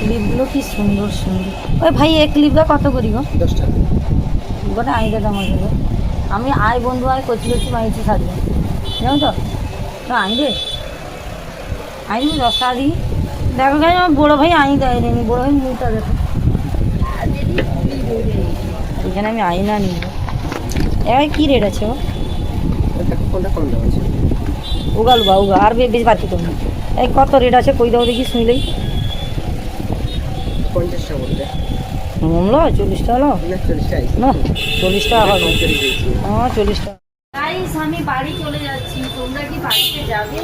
ক্লিপগুলো কি সুন্দর সুন্দর। ওই ভাই এই ক্লিপটা কত করি গো? দশ টাকা গোটা আই দাদা আমাকে গো। আমি আয় বন্ধু আয় কচি কচি মাইছি সাজবো জানো তো? তো আই দে আই দিবি দশ টাকা দিই দেখো গাই আমার বড়ো ভাই আই দেয় নি বড়ো ভাই মুখটা দেখো। এখানে আমি আইনা নিব। এবার কী রেট আছে ও দাম উগাল বা উগা আর বেশি বাড়তি করব এই কত রেট আছে কই দাও দেখি শুনলেই। পঞ্চাশ টাকা বলতে কমলো চল্লিশ টাকা হলো না চল্লিশ টাকা না চল্লিশ টাকা হবে কম করে দিয়েছি হ্যাঁ চল্লিশ টাকা গাইস আমি বাড়ি চলে যাচ্ছি তোমরা কি বাড়িতে যাবে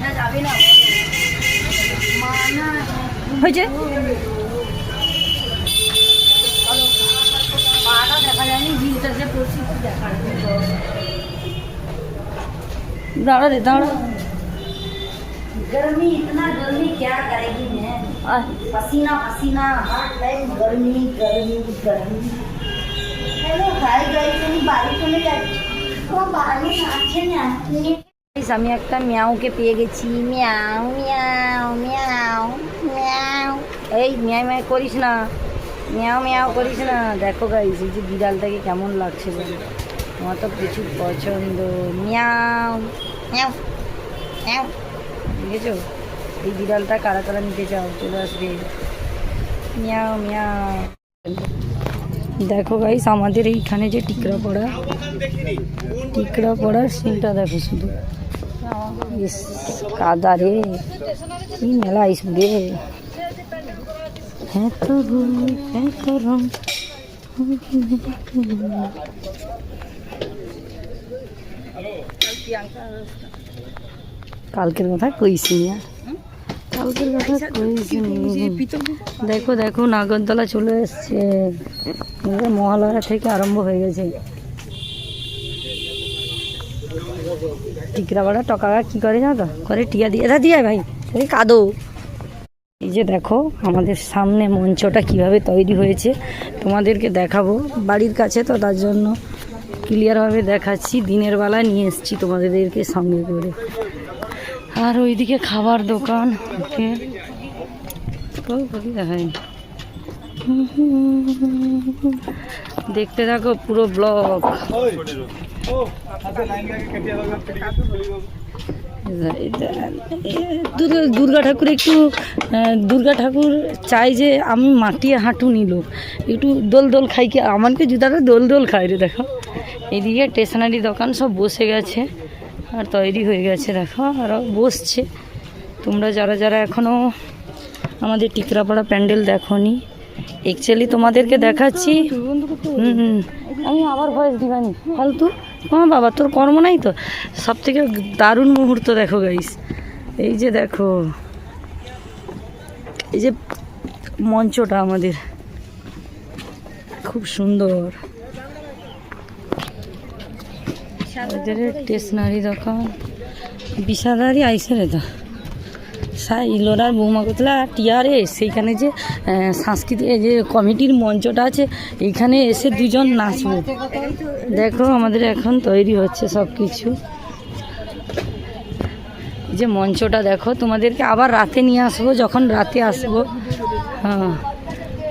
না যাবে না হয়েছে পাটা দেখা যায়নি হিলটা যে পড়ছি কি দেখা দাঁড়া রে দাঁড়া गर्मी इतना गर्मी क्या करेगी मैं आह, पसीना पसीना हर टाइम गर्मी गर्मी गर्मी হ্যালো হাই গাইস আমি বাড়ি চলে যাচ্ছি ও বাড়ি আছে না Guys, আমি একটা মিয়াওকে পেয়ে গেছি মিয়াও মিয়াও মিয়াও মিয়াও এই মিয়াও মিয়াও করিস না মিয়াও মিয়াও করিস না দেখো গাইস এই যে বিড়ালটাকে কেমন লাগছে বলো আমার তো প্রচুর পছন্দ মিয়াও মিয়াও মিয়াও দেখেছো এই বিড়ালটা কারা কারা নিতে চাও? চলে আসবে। Miao Miao. দেখো গাইস আমাদের এইখানে যে টিকরা পড়া, টিকরা পড়ার সিনটা দেখো শুধু। ইস, কাদা রে। কি মেলা আইস রে। হ্যাঁ তো হ্যাঁ কালকের কথা কথা কইছি দেখো দেখো নাগরদোলা চলে এসছে। মহালয়া থেকে আরম্ভ হয়ে গেছে। টিকরাবাড়া টকারা কি করে জানো করে টিয়া দিয়ে এটা দিয়ে ভাই এই কাদো। এই যে দেখো আমাদের সামনে মঞ্চটা কীভাবে তৈরি হয়েছে তোমাদেরকে দেখাবো। বাড়ির কাছে তো তার জন্য ক্লিয়ারভাবে দেখাচ্ছি। দিনের বেলায় নিয়ে এসেছি তোমাদেরকে সঙ্গে করে। আর ওইদিকে খাবার দোকান। দেখতে থাকো পুরো ব্লক দুর্গা ঠাকুর একটু দুর্গা ঠাকুর চাই যে আমি মাটি হাঁটু নিল। একটু দোল দোল খাই কি আমাকে জুতাটা দোল দোল খাই রে দেখো। এদিকে স্টেশনারি দোকান সব বসে গেছে। আর তৈরি হয়ে গেছে, দেখো আরও বসছে। তোমরা যারা যারা এখনও আমাদের টিকরাপাড়া প্যান্ডেল দেখোনি অ্যাকচুয়ালি তোমাদেরকে দেখাচ্ছি। আমি আবার ভয়েস দিবানি। ফালতু? হ্যাঁ বাবা, তোর কর্ম নাই তো? সব থেকে দারুণ মুহূর্ত দেখো গাইস এই যে দেখো, এই যে মঞ্চটা আমাদের। খুব সুন্দর। ওদের স্টেশনারি দোকান বিষাদারি আইসে রে তো। সাই, ইলোরার বৌমা কোতলা টিয়ারে সেইখানে যে সাংস্কৃতিক যে কমিটির মঞ্চটা আছে, এইখানে এসে দুজন নাচবো। দেখো আমাদের এখন তৈরি হচ্ছে সব কিছু যে মঞ্চটা দেখো, তোমাদেরকে আবার রাতে নিয়ে আসব, যখন রাতে আসব। হ্যাঁ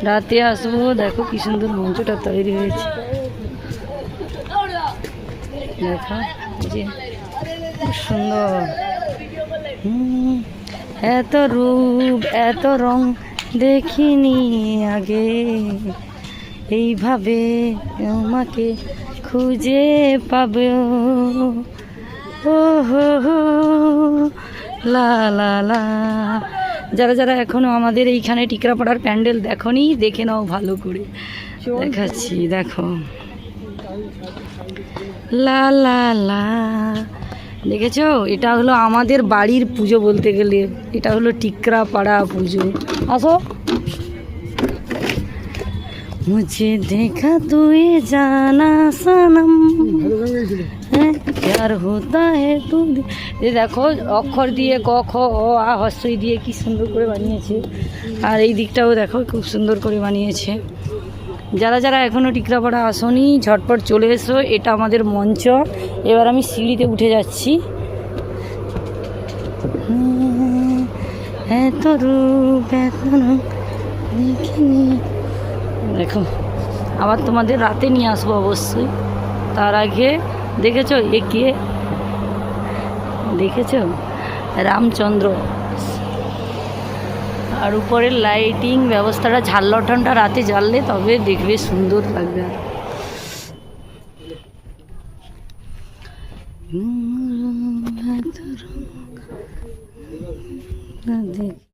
রাতে আসব, দেখো কি সুন্দর মঞ্চটা তৈরি হয়েছে। দেখো এই যে সুন্দর। হুম, এত রূপ এত রং দেখিনি আগে। এইভাবে তোমাকে খুঁজে পাবে। ও লা লা লা। যারা যারা এখনও আমাদের এইখানে টিকরাপাড়ার প্যান্ডেল দেখনি দেখে নাও ভালো করে। দেখাচ্ছি দেখো। লা লা লা। দেখেছ? এটা হলো আমাদের বাড়ির পুজো বলতে গেলে। এটা হলো টিকরা পাড়া পুজো। আসো। মুঝে দেখা তুই জানা সনম। হ্যাঁ প্যার হোতা হে তু এই দেখো, অক্ষর দিয়ে ক, খ, অ, আ হস্যই দিয়ে কি সুন্দর করে বানিয়েছে। আর এই দিকটাও দেখো, খুব সুন্দর করে বানিয়েছে। যারা যারা এখনও টিকরাপাড়া আসনি, ঝটপট চলে এসো, এটা আমাদের মঞ্চ। এবার আমি সিঁড়িতে উঠে যাচ্ছি। এত রূপ দেখো, আবার তোমাদের রাতে নিয়ে আসব অবশ্যই। তার আগে, দেখেছ একে দেখেছ? রামচন্দ্র। আর উপরের লাইটিং ব্যবস্থাটা ঝাল লটনটা রাতে জ্বাললে তবে দেখবে সুন্দর লাগবে আর